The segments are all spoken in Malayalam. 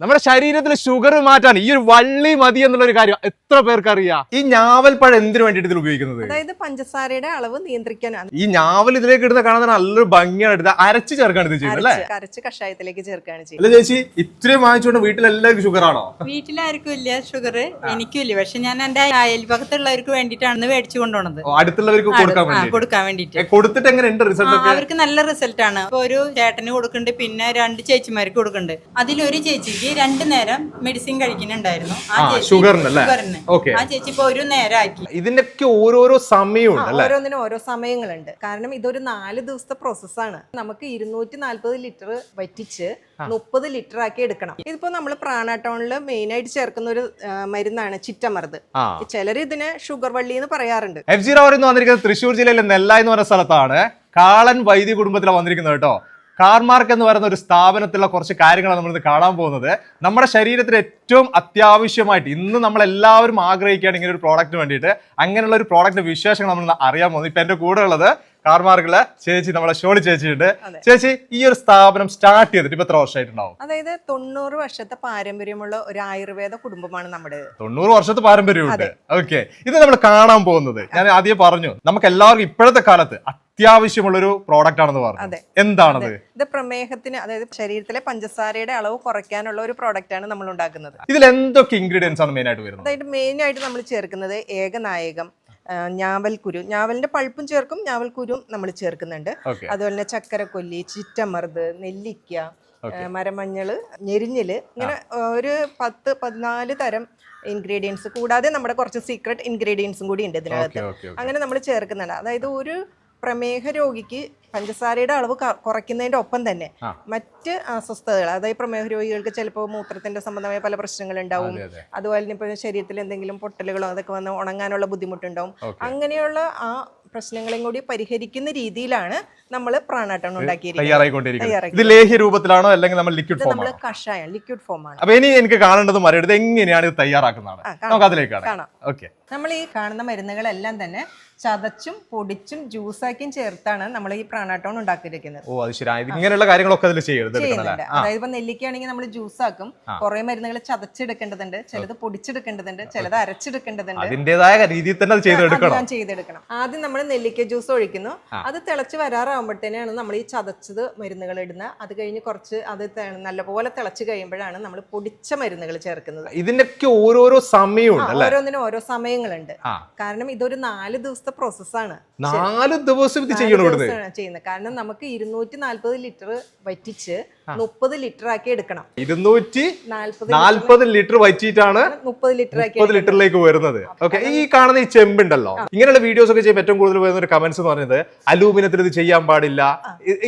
നമ്മുടെ ശരീരത്തിൽ ഷുഗർ മാറ്റാൻ ഈ ഒരു വള്ളി മതി എന്നുള്ള ഒരു കാര്യം എത്ര പേർക്ക് അറിയാം ഈ ഞാവൽ പഴം എന്തിനു വേണ്ടിയിട്ട് ഇതിൽ ഉപയോഗിക്കുന്നത്? അതായത് പഞ്ചസാരയുടെ അളവ് നിയന്ത്രിക്കാനാണ്. ഈ ഞാവൽ ഇതിലേക്ക് ഇടുന്ന കാണാൻ നല്ലൊരു ഭംഗിയാണ് എടുത്ത് അരച്ച് ചേർക്കാണ് ഇത് ചെയ്യുന്നത് അല്ലേ? കഷായത്തിലേക്ക് ചേർക്കാണ് ചെയ്യുന്നത്. അല്ല ചേച്ചി ഇത്രയും വാങ്ങിച്ചുകൊണ്ട് വീട്ടിൽ എല്ലാവർക്കും ഷുഗർ ആണോ? വീട്ടിലാർക്കും ഇല്ല ഷുഗർ എനിക്കും ഇല്ല. പക്ഷെ ഞാൻ എന്റെ അയൽപക്കത്തുള്ളവർക്ക് വേണ്ടിട്ടാണ് മേടിച്ചു കൊണ്ടുപോണത്. അടുത്തുള്ളവർക്ക് കൊടുക്കാൻ വേണ്ടി കൊടുക്കാൻ വേണ്ടിട്ട് കൊടുത്തിട്ട് എങ്ങനെ ഉണ്ട് റിസൾട്ട് അവർക്ക് നല്ല റിസൾട്ട് ആണ്. ഇപ്പൊ ഒരു ചേട്ടന് കൊടുക്കുന്നുണ്ട് പിന്നെ രണ്ട് ചേച്ചിമാർക്ക് കൊടുക്കുന്നുണ്ട്. അതിലൊരു ചേച്ചിക്ക് രണ്ട് നേരം മെഡിസിൻ കഴിക്കുന്നുണ്ടായിരുന്നു. ആ ചേച്ചി ഷുഗറിന് അല്ലേ? ഓക്കേ. ആ ചേച്ചി ഇപ്പൊ ഒരു നേരം ആക്കി ഇതിന്റെയൊക്കെ ഓരോരോ സമയമുണ്ട് അല്ലേ? ഓരോന്നിനും ഓരോ സമയങ്ങളുണ്ട്. കാരണം ഇതൊരു നാല് ദിവസത്തെ പ്രോസസ്സാണ് നമുക്ക് ഇരുന്നൂറ്റി നാല്പത് ലിറ്റർ വറ്റിച്ച് മുപ്പത് ലിറ്റർ ആക്കി എടുക്കണം. ഇതിപ്പോ നമ്മൾ പ്രാണാട്ടോണിൽ മെയിൻ ആയിട്ട് ചേർക്കുന്ന ഒരു മരുന്നാണ് ചിറ്റമർത് ആ. ചിലർ ഇതിന് ഷുഗർ വള്ളി എന്ന് പറയാറുണ്ട്. എഫ് ജി റാവർ എന്ന് വന്നിരിക്കുന്നത് തൃശ്ശൂർ ജില്ലയിലെ നെല്ല എന്ന് പറയുന്ന സ്ഥലത്താണ്. കാളൻ വൈദ്യ കുടുംബത്തിലാണ് വന്നിരിക്കുന്നത് കേട്ടോ. കാർമാർക്ക് എന്ന് പറയുന്ന ഒരു സ്ഥാപനത്തിലുള്ള കുറച്ച് കാര്യങ്ങളാണ് നമ്മൾ ഇന്ന് കാണാൻ പോകുന്നത്. നമ്മുടെ ശരീരത്തിന് ഏറ്റവും അത്യാവശ്യമായിട്ട് ഇന്ന് നമ്മൾ എല്ലാവരും ആഗ്രഹിക്കുകയാണ് ഇങ്ങനെ ഒരു പ്രോഡക്റ്റ് വേണ്ടിയിട്ട്. അങ്ങനെയുള്ള ഒരു പ്രോഡക്റ്റ് വിശേഷങ്ങൾ നമ്മൾ അറിയാൻ പോകുന്നത് ഇപ്പൊ എന്റെ കൂടെ ഉള്ളത് കാർമാർക്കിലെ ചേച്ചി നമ്മളെ ഷോളി ചേച്ചിയുണ്ട്. ഉണ്ട് ചേച്ചി ഈ ഒരു സ്ഥാപനം സ്റ്റാർട്ട് ചെയ്തിട്ട് ഇപ്പൊ എത്ര വർഷമായിട്ടുണ്ടാവും? അതായത് തൊണ്ണൂറ് വർഷത്തെ പാരമ്പര്യമുള്ള ഒരു ആയുർവേദ കുടുംബമാണ് നമ്മുടെ തൊണ്ണൂറ് വർഷത്തെ പാരമ്പര്യമുണ്ട്. ഓക്കെ ഇത് നമ്മൾ കാണാൻ പോകുന്നത്. ഞാൻ ആദ്യം പറഞ്ഞു നമുക്ക് എല്ലാവർക്കും ഇപ്പോഴത്തെ കാലത്ത് അത്യാവശ്യമുള്ള ഒരു പ്രോഡക്റ്റ് ആണെന്ന് പറഞ്ഞു. അതെ. എന്താണത്? ഇത് പ്രമേഹത്തിന് അതായത് ശരീരത്തിലെ പഞ്ചസാരയുടെ അളവ് കുറയ്ക്കാനുള്ള ഒരു പ്രോഡക്റ്റ് ആണ് നമ്മൾ ഉണ്ടാക്കുന്നത് ഇതിൽ എന്തൊക്കെ ഇൻഗ്രീഡിയൻസ് ആണ് മെയിൻ ആയിട്ട് വരുന്നത്? അതായത് മെയിൻ ആയിട്ട് നമ്മൾ ചേർക്കുന്നത് ഏകനായകം ഞാവൽക്കുരു. ഞാവലിന്റെ പഴുപ്പും ചേർക്കും ഞാവൽക്കുരു നമ്മൾ ചേർക്കുന്നുണ്ട്. അതുപോലെ തന്നെ ചക്കരക്കൊല്ലി ചിറ്റമർദ് നെല്ലിക്ക മരമഞ്ഞൾ മരമഞ്ഞൾ ഞെരിഞ്ഞിൽ ഇങ്ങനെ ഒരു പത്ത് പതിനാല് തരം ഇൻഗ്രീഡിയൻസ് കൂടാതെ നമ്മുടെ കുറച്ച് സീക്രട്ട് ഇൻഗ്രീഡിയൻസും കൂടി ഉണ്ട് ഇതിനകത്ത്. അങ്ങനെ നമ്മൾ ചേർക്കുന്നുണ്ട്. അതായത് ഒരു പ്രമേഹ രോഗിക്ക് പഞ്ചസാരയുടെ അളവ് കുറയ്ക്കുന്നതിന്റെ ഒപ്പം തന്നെ മറ്റ് അസ്വസ്ഥതകൾ അതായത് പ്രമേഹ രോഗികൾക്ക് ചിലപ്പോൾ മൂത്രത്തിന്റെ സംബന്ധമായ പല പ്രശ്നങ്ങൾ ഉണ്ടാവും അതെ അതെ. അതുപോലെ തന്നെ ഇപ്പോൾ ശരീരത്തിൽ എന്തെങ്കിലും പൊട്ടലുകളോ അതൊക്കെ വന്ന് ഉണങ്ങാനുള്ള ബുദ്ധിമുട്ടുണ്ടാവും. അങ്ങനെയുള്ള ആ പ്രശ്നങ്ങളെയും കൂടി പരിഹരിക്കുന്ന രീതിയിലാണ് നമ്മൾ പ്രാണാട്ടം ഉണ്ടാക്കിയിരിക്കുന്നത്. ഇത് ലേഹ്യ രൂപത്തിലാണോ അല്ലെങ്കിൽ നമ്മൾ ലിക്വിഡ് ഫോം നമ്മൾ കഷായ ലിക്വിഡ് ഫോം ആണ്. അപ്പൊ ഇനി എനിക്ക് കാണേണ്ടത് മറിയത് ഇത് എങ്ങനെയാണ് ഇത് തയ്യാറാക്കുന്നത് നമുക്ക് അതിലേക്കാണ് കാണാം. ഓക്കെ. നമ്മൾ ഈ കാണുന്ന മരുന്നുകളെല്ലാം തന്നെ ചതച്ചും പൊടിച്ചും ജ്യൂസാക്കിയും ചേർത്താണ് നമ്മൾ ഈ പ്രാണാട്ടോൺ ഉണ്ടാക്കിയിരിക്കുന്നത്. ഓ അത് ശരി. ആ, ഇത് ഇങ്ങനെയുള്ള കാര്യങ്ങളൊക്കെ അതിൽ ചെയ്യരുത് അതായത് ഇപ്പൊ നെല്ലിക്കയാണെങ്കിൽ നമ്മൾ ജ്യൂസ് ആക്കും. കുറെ മരുന്നുകൾ ചതച്ചെടുക്കേണ്ടതുണ്ട്. ചിലത് പൊടിച്ചെടുക്കേണ്ടതുണ്ട്. ചിലത് അരച്ചെടുക്കേണ്ടതുണ്ട്. അതിന്റേതായ രീതിയിൽ തന്നെ ചെയ്തെടുക്കണം. ആദ്യം നമ്മൾ നെല്ലിക്ക ജ്യൂസ് ഒഴിക്കുന്നു. അത് തിളച്ച് വരാറാകുമ്പോഴത്തേനാണ് നമ്മൾ ഈ ചതച്ചത് മരുന്നുകൾ ഇടുന്നത്. അത് കഴിഞ്ഞ് കുറച്ച് അത് നല്ലപോലെ തിളച്ച് കഴിയുമ്പോഴാണ് നമ്മൾ പൊടിച്ച മരുന്നുകൾ ചേർക്കുന്നത്. ഇതിന്റെയൊക്കെ ഓരോരോ സമയമുണ്ട് ഓരോന്നിനും ഓരോ സമയങ്ങളുണ്ട്. കാരണം ഇതൊരു നാല് ദിവസത്തെ പ്രോസസ്സാണ് നാല് ദിവസം ഇത് ചെയ്യണം ഇവിടുന്ന്? ചെയ്യുന്നത്. കാരണം നമുക്ക് ഇരുന്നൂറ്റി നാല്പത് ലിറ്റർ വറ്റിച്ച് മുപ്പത് ലിറ്റർ ആക്കി എടുക്കണം. ഇരുന്നൂറ്റി നാല്പത് ലിറ്റർ വറ്റിയിട്ടാണ് മുപ്പത് ലിറ്റർ ആക്കി മുപ്പത് ലിറ്ററിലേക്ക് വരുന്നത്. ഓക്കെ ഈ കാണുന്ന ഈ ചെമ്പുണ്ടല്ലോ ഇങ്ങനെയുള്ള വീഡിയോസ് ഒക്കെ ചെയ്യുമ്പോൾ ഏറ്റവും കൂടുതൽ വരുന്ന ഒരു കമന്റ്സ് എന്ന് പറയുന്നത് അലൂമിനിയത്തിൽ ഇത് ചെയ്യാൻ പാടില്ല.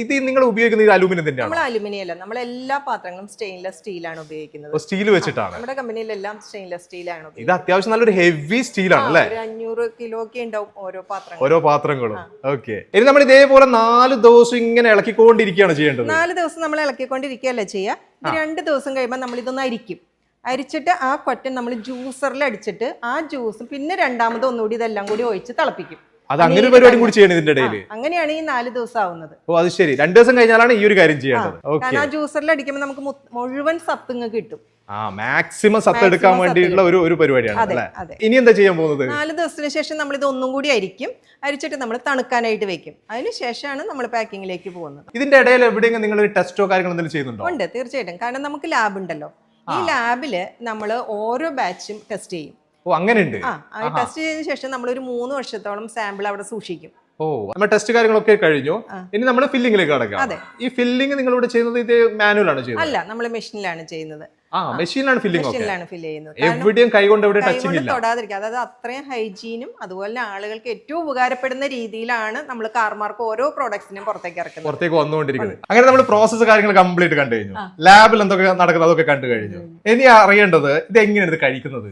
ഇത് നിങ്ങൾ ഉപയോഗിക്കുന്നത് ഇത് അലൂമിനിയം തന്നെയാണ്? നമ്മൾ അലുമിനിയം അല്ല നമ്മൾ എല്ലാ പാത്രങ്ങളും സ്റ്റെയിൻലെസ് സ്റ്റീലാണ് ഉപയോഗിക്കുന്നത്. സ്റ്റീൽ വെച്ചിട്ടാണ്. നമ്മുടെ കമ്പനിയിലെല്ലാം സ്റ്റെയിൻലെസ് സ്റ്റീലാണ് ഇത് അത്യാവശ്യം നല്ലൊരു ഹെവി സ്റ്റീലാണ് അല്ലേ? ഒരു അഞ്ഞൂറ് കിലോ ഒക്കെ ഉണ്ടാവും ഓരോ പാത്രങ്ങളും. ഓരോ പാത്രങ്ങളും. ഓക്കെ ഇനി നമ്മൾ ഇതേപോലെ നാല് ദിവസം ഇങ്ങനെ ഇളക്കിക്കൊണ്ടിരിക്കുകയാണ് ചെയ്യേണ്ടത്. നാല് ദിവസം നമ്മൾ ഇളക്കിക്കൊണ്ടിരിക്കുകയല്ല ചെയ്യുക? രണ്ട് ദിവസം കഴിയുമ്പോൾ നമ്മൾ ഇതൊന്ന് അരിക്കും. അരിച്ചിട്ട് ആ കൊറ്റൻ നമ്മൾ ജ്യൂസറിൽ അടിച്ചിട്ട് ആ ജ്യൂസ് പിന്നെ രണ്ടാമത് ഒന്നുകൂടി ഇതെല്ലാം കൂടി ഒഴിച്ച് തിളപ്പിക്കും. അത് അങ്ങനെ ഒരു പരിപാടി കൂടി ചെയ്യണം ഇതിന്റെ ഇടയിൽ അങ്ങനെയാണ് ഈ നാല് ദിവസം ആവുന്നത്. ഓ അത് ശരി. രണ്ടു ദിവസം കഴിഞ്ഞാലാണ് ഈ ഒരു കാര്യം ചെയ്യേണ്ടത്. ആ ജ്യൂസറിൽ അടിക്കുമ്പോൾ നമുക്ക് മുഴുവൻ സത്തുങ്ങ് കിട്ടും. ആ മാക്സിമം സത്ത് എടുക്കാൻ Maximum വേണ്ടിയിട്ടുള്ള ഒരു ഒരു പരിപാടിയാണ് അതെ ഇനി എന്താ ചെയ്യാൻ പോകുന്നത്? നാല് ദിവസത്തിന് ശേഷം നമ്മൾ ഇത് ഒന്നും കൂടി അരിക്കും. അരിച്ചിട്ട് നമ്മൾ തണുക്കാനായിട്ട് വെക്കും. അതിന് ശേഷമാണ് നമ്മൾ പാക്കിങ്ങിലേക്ക് പോകുന്നത്. ഇതിന്റെ ഇടയിൽ എവിടെയെങ്കിലും നിങ്ങൾ ഒരു ടെസ്റ്റോ കാര്യങ്ങൾ എന്തെങ്കിലും ചെയ്യുന്നുണ്ടോ? ഉണ്ട് തീർച്ചയായിട്ടും. കാരണം നമുക്ക് ലാബ് ഉണ്ടല്ലോ. ഈ ലാബിൽ നമ്മൾ ഓരോ ബാച്ചും ടെസ്റ്റ് ചെയ്യും. ഓ അങ്ങനെയുണ്ട്. ആ ആ ടെസ്റ്റ് ചെയ്തതിനു ശേഷം നമ്മൾ ഒരു മൂന്ന് വർഷത്തോളം സാമ്പിൾ അവിടെ സൂക്ഷിക്കും. ഓ നമ്മൾ ടെസ്റ്റ് കാര്യങ്ങളൊക്കെ കഴിഞ്ഞു. ഇനി നമ്മൾ ഫില്ലിംഗിലേക്ക് കടക്കാം. ഈ ഫില്ലിംഗ് നിങ്ങൾ ഇവിടെ ചെയ്യുന്നത് ഇത് മാനുവൽ ആണ് ചെയ്യുന്നത്? അല്ല നമ്മൾ മെഷീനിലാണ് ചെയ്യുന്നത്. ആ മെഷീനിലാണ് ഫില്ലിംഗ് മെഷീനിലാണ് ഫില്ല് ചെയ്യുന്നത്. എവിടെയും കൈകൊണ്ട് എവിടെ ടച്ചിങ് ഇല്ല. തൊടാതിരിക്കുക. അതായത് അത്രയും ഹൈജീനും അതുപോലെ ആളുകൾക്ക് ഏറ്റവും ഉപകാരപ്പെടുന്ന രീതിയിലാണ് നമ്മൾ കാർമാർക്ക് ഓരോ പ്രോഡക്ട്സിനും പുറത്തേക്ക് ഇറക്കുന്നത്. പുറത്തേക്ക് വന്നുകൊണ്ടിരിക്കുന്നത്. അങ്ങനെ നമ്മൾ പ്രോസസ് കാര്യങ്ങൾ കംപ്ലീറ്റ് കണ്ടു കഴിഞ്ഞു. ലാബിൽ എന്തൊക്കെ നടക്കുന്നത് അതൊക്കെ കണ്ടു കഴിഞ്ഞു. ഇനി അറിയേണ്ടത് ഇത് എങ്ങനെയാണ് ഇത് കഴിക്കുന്നത്?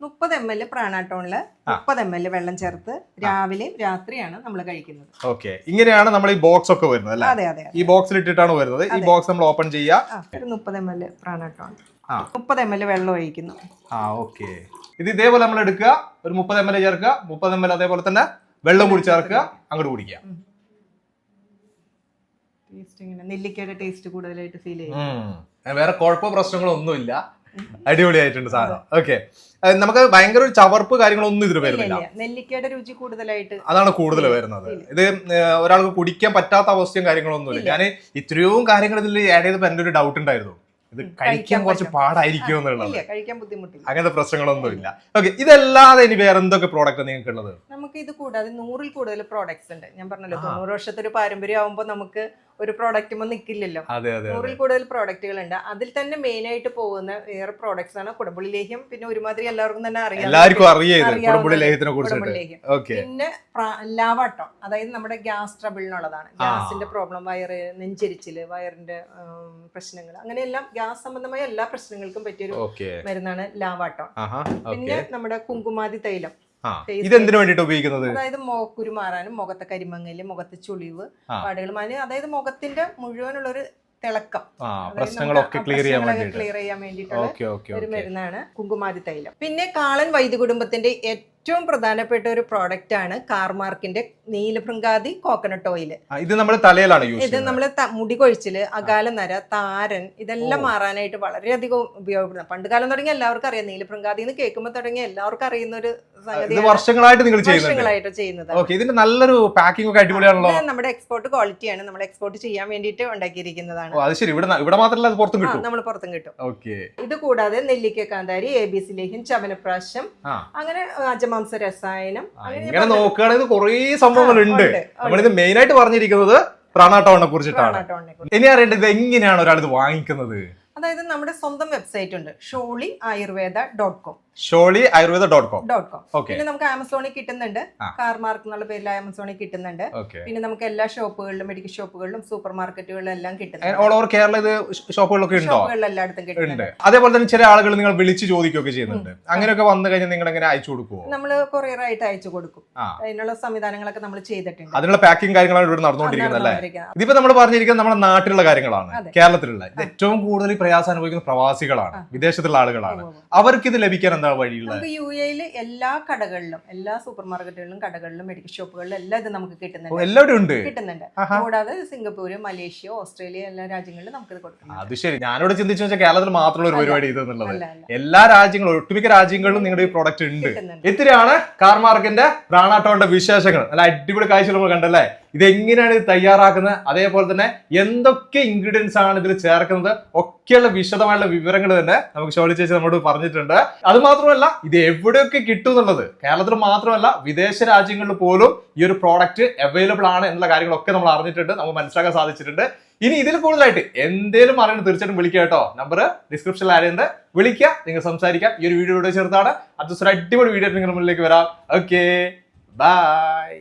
മുപ്പത് എം എൽ പ്രാണാട്ടോണിൽ മുപ്പത് എം എൽ വെള്ളം ചേർത്ത് രാവിലെയും രാത്രിയാണ് നമ്മൾ കഴിക്കുന്നത്. ഓക്കെ. ഇങ്ങനെയാണ് നമ്മൾ ഈ ബോക്സ് ഒക്കെ വരുന്നത് അല്ലേ? ഈ ബോക്സിൽ ഇട്ടിട്ടാണ് വരുന്നത്. ഈ ബോക്സ് നമ്മൾ ഓപ്പൺ ചെയ്യുക. മുപ്പത് എം എൽ പ്രാണാട്ടോൺ. മുപ്പത് എം എൽ വെള്ളം ഒഴിക്കുന്നു. ആ ഓക്കെ. ഇത് ഇതേപോലെ നമ്മൾ എടുക്കുക. ഒരു മുപ്പത് എം എൽ ചേർക്കുക. മുപ്പത് എം എൽ അതേപോലെ തന്നെ വെള്ളം കൂടി ചേർക്കുക. അങ്ങോട്ട് കുടിക്കുക. ടേസ്റ്റ് ഇങ്ങനെ നെല്ലിക്കയുടെ ടേസ്റ്റ് കൂടുതലായിട്ട് ഫീൽ ചെയ്യും. വേറെ കുഴപ്പമോ പ്രശ്നങ്ങളോ ഒന്നുമില്ല. അടിപൊളിയായിട്ടുണ്ട് സാധനം. ഓക്കെ. നമുക്ക് ഭയങ്കര ഒരു ചവർപ്പ് കാര്യങ്ങളൊന്നും ഇതിൽ വരുന്നില്ല നെല്ലിക്കയുടെ രുചി കൂടുതലായിട്ട് അതാണ് കൂടുതൽ വരുന്നത്. ഇത് ഒരാൾക്ക് കുടിക്കാൻ പറ്റാത്ത അവസ്ഥയും കാര്യങ്ങളൊന്നുമില്ല ഞാൻ ഇത്രയും കാര്യങ്ങൾ ഇതിൽ ആഡ് ചെയ്തപ്പോൾ എന്റെ ഒരു ഡൗട്ട് ഉണ്ടായിരുന്നു. ഇത് കഴിക്കാൻ കുറച്ച്. പാടായിരിക്കും എന്നുള്ളത് കഴിക്കാൻ ബുദ്ധിമുട്ടില്ല. അങ്ങനത്തെ പ്രശ്നങ്ങളൊന്നും ഇല്ല ഓക്കെ ഇതല്ലാതെ ഇനി വേറെ എന്തൊക്കെ പ്രോഡക്റ്റ് നിങ്ങൾക്ക് ഉള്ളത് നമുക്ക് ഇത് കൂടാതെ നൂറിൽ കൂടുതൽ പ്രോഡക്ട്സ് ഉണ്ട്. ഞാൻ പറഞ്ഞല്ലോ തൊണ്ണൂറ് വർഷത്തെ ഒരു പാരമ്പര്യം ആവുമ്പോൾ നമുക്ക് ഒരു പ്രോഡക്റ്റും നിൽക്കില്ലല്ലോ നൂറിൽ കൂടുതൽ പ്രോഡക്റ്റുകൾ ഉണ്ട് അതിൽ തന്നെ മെയിൻ ആയിട്ട് പോകുന്ന വേറെ പ്രോഡക്ട്സ് ആണ് കുടംപുളി ലേഹ്യം പിന്നെ ഒരുമാതിരി എല്ലാവർക്കും തന്നെ അറിയാം എല്ലാവർക്കും അറിയാം പിന്നെ ലാവാട്ടം. അതായത് നമ്മുടെ ഗ്യാസ് ട്രബിളിനുള്ളതാണ് ഗ്യാസിന്റെ പ്രോബ്ലം വയറ് നെഞ്ചരിച്ചിൽ വയറിന്റെ പ്രശ്നങ്ങൾ അങ്ങനെയെല്ലാം ഗ്യാസ് സംബന്ധമായ എല്ലാ പ്രശ്നങ്ങൾക്കും പറ്റിയൊരു മരുന്നാണ് ലാവാട്ടം. പിന്നെ നമ്മുടെ കുങ്കുമാതി തൈലം. ഇതെന്തിനു വേണ്ടിട്ട് ഉപയോഗിക്കുന്നത്? അതായത് മുഖക്കുരു മാറാനും മുഖത്തെ കരിമങ്ങൽ മുഖത്തെ ചുളിവ്. പാടുകൾ മാറി അതായത് മുഖത്തിന്റെ മുഴുവനുള്ള ഒരു തിളക്കം പ്രശ്നങ്ങളൊക്കെ ക്ലിയർ ചെയ്യാൻ ക്ലിയർ ചെയ്യാൻ വേണ്ടിയിട്ടുള്ള ഒരു മരുന്നാണ് കുങ്കുമാതി തൈലം പിന്നെ കാളൻ വൈദ്യ കുടുംബത്തിന്റെ ഏറ്റവും പ്രധാനപ്പെട്ട ഒരു പ്രോഡക്റ്റ് ആണ് കാർമാർക്കിന്റെ നീലഭൃങ്കാതി കോക്കനട്ട് ഓയിൽ ഇത് നമ്മൾ തലയിലാണ് യൂസ് ഇത് നമ്മൾ മുടി കൊഴിച്ചിൽ അകാല നര താരൻ ഇതെല്ലാം മാറാനായിട്ട് വളരെയധികം ഉപയോഗപ്പെടുന്നത് പണ്ട് കാലം തുടങ്ങി എല്ലാവർക്കും അറിയാം നീലഭൃങ്കാതി എന്ന് കേൾക്കുമ്പോൾ തുടങ്ങി എല്ലാവർക്കും അറിയുന്ന ഒരു സംഗതി വർഷങ്ങളായിട്ട് നിങ്ങൾ വർഷങ്ങളായിട്ട് ചെയ്യുന്നത്. ഇതിന്റെ നല്ലൊരു പാക്കിംഗ് ഒക്കെ അടിപൊളിയാണല്ലോ. നമ്മുടെ എക്സ്പോർട്ട് ക്വാളിറ്റിയാണ് നമ്മൾ എക്സ്പോർട്ട് ചെയ്യാൻ വേണ്ടിയിട്ട് ഉണ്ടാക്കിയിരിക്കുന്നതാണ്. അത് ശരി. ഇവിടെ ഇവിടെ മാത്രമല്ല പുറത്തും കിട്ടും. നമ്മൾ പുറത്തും കിട്ടും. ഓക്കെ. ഇത് കൂടാതെ നെല്ലിക്ക കാന്താരി എ ബി സി ലേഹ്യം ചവനപ്രാശം അങ്ങനെ അങ്ങനെ അജമാംസ രസായനം അങ്ങനെ നോക്കുകയാണെങ്കിൽ കുറേ സംഭവങ്ങളുണ്ട്. നമ്മളിത് മെയിൻ ആയിട്ട് പറഞ്ഞിരിക്കുന്നത് പ്രാണാട്ടോണിനെ കുറിച്ചിട്ടാണ്. ഇനി അറിയേണ്ടത് എങ്ങനെയാണ് ഒരാൾ ഇത് വാങ്ങിക്കുന്നത്? അതായത് നമ്മുടെ സ്വന്തം വെബ്സൈറ്റ് ഉണ്ട് Sholi Ayurveda dot com Sholi Ayurveda dot com. Dot com. Okay പിന്നെ നമുക്ക് ആമസോണിൽ കിട്ടുന്നുണ്ട്. കാർമാർക്ക് എന്നുള്ള പേരിൽ ആമസോണിൽ കിട്ടുന്നുണ്ട്. പിന്നെ നമുക്ക് എല്ലാ ഷോപ്പുകളിലും മെഡിക്കൽ ഷോപ്പുകളിലും സൂപ്പർ മാർക്കറ്റുകളിലും എല്ലാം കിട്ടുന്നുണ്ട്. ഓൾ ഓവർ കേരള ഇത് ഷോപ്പുകളിലൊക്കെ ഉണ്ടോ? എല്ലായിടത്തും കിട്ടുന്നുണ്ട്. അതേപോലെ തന്നെ ചില ആളുകൾ നിങ്ങൾ വിളിച്ച് ചോദിക്കുകയൊക്കെ ചെയ്യുന്നുണ്ട്. അങ്ങനെയൊക്കെ വന്നു കഴിഞ്ഞാൽ നിങ്ങൾ എങ്ങനെ അയച്ചു കൊടുക്കുമോ നമ്മൾ കൊറിയർ ആയിട്ട് അയച്ചു കൊടുക്കും. അതിനുള്ള സംവിധാനങ്ങളൊക്കെ നമ്മൾ ചെയ്തിട്ടുണ്ട്. അതിനുള്ള പാക്കിംഗ് കാര്യങ്ങളാണ് ഇവിടെ നടന്നുകൊണ്ടിരിക്കുന്നത് അല്ലേ. ഇതിപ്പോ നമ്മൾ പറഞ്ഞിരിക്കുന്നത് നമ്മുടെ നാട്ടിലുള്ള കാര്യങ്ങളാണ്. കേരളത്തിലുള്ള. ഏറ്റവും കൂടുതൽ പ്രയാസം അനുഭവിക്കുന്ന പ്രവാസികളാണ്. വിദേശത്തുള്ള ആളുകളാണ്. അവർക്ക് ഇത് ലഭിക്കാൻ എന്താ വഴിയുള്ളത് നമുക്ക് യു എയിൽ എല്ലാ കടകളിലും എല്ലാ സൂപ്പർ മാർക്കറ്റുകളിലും കടകളിലും മെഡിക്കൽ ഷോപ്പുകളിലും എല്ലാം ഇത് നമുക്ക് കിട്ടുന്നുണ്ട്. എല്ലാവരും ഉണ്ട്? കിട്ടുന്നുണ്ട്. കൂടാതെ സിംഗപ്പൂർ മലേഷ്യ ഓസ്ട്രേലിയ എല്ലാ രാജ്യങ്ങളിലും നമുക്ക് ഇത് കൊടുക്കാം അത് ശരി. ഞാനിവിടെ ചിന്തിച്ചു വെച്ചാൽ കേരളത്തിൽ മാത്രമുള്ള ഒരു പരിപാടി ഇത് എന്നുള്ളത് എല്ലാ രാജ്യങ്ങളും ഒട്ടുമിക്ക രാജ്യങ്ങളിലും നിങ്ങളുടെ ഈ പ്രോഡക്റ്റ് ഉണ്ട്. ഇത്തിരിയാണ് ഇത്രയാണ് കാർമാർക്കിന്റെ പ്രാണാട്ടോന്റെ വിശേഷങ്ങൾ. അല്ല അടിപൊളി കാഴ്ച നമ്മൾ കണ്ടല്ലേ? ഇത് എങ്ങനെയാണ് ഇത് തയ്യാറാക്കുന്നത്? അതേപോലെ തന്നെ എന്തൊക്കെ ഇൻഗ്രീഡിയൻസ് ആണ് ഇതിൽ ചേർക്കുന്നത്? ഒക്കെയുള്ള വിശദമായുള്ള വിവരങ്ങൾ തന്നെ നമുക്ക് ഷോളി ചേച്ചി നമ്മോട് പറഞ്ഞിട്ടുണ്ട്. അത് മാത്രമല്ല ഇത് എവിടെയൊക്കെ കിട്ടും എന്നുള്ളത്? കേരളത്തിൽ മാത്രമല്ല വിദേശ രാജ്യങ്ങളിൽ പോലും ഈ ഒരു പ്രോഡക്റ്റ് അവൈലബിൾ ആണ് എന്നുള്ള കാര്യങ്ങളൊക്കെ നമ്മൾ അറിഞ്ഞിട്ടുണ്ട് നമുക്ക് മനസ്സിലാക്കാൻ സാധിച്ചിട്ടുണ്ട്. ഇനി ഇതിൽ കൂടുതലായിട്ട് എന്തേലും അറിയണം തീർച്ചയായിട്ടും വിളിക്കുക കേട്ടോ. നമ്പർ ഡിസ്ക്രിപ്ഷനിൽ ആരെയുണ്ട്? വിളിക്കുക നിങ്ങൾ സംസാരിക്കാം. ഈ ഒരു വീഡിയോ ഇവിടെ ചേർത്താണ്. ഒരു അടിപൊളി വീഡിയോ നിങ്ങളുടെ മുന്നിലേക്ക് വരാം. Okay bye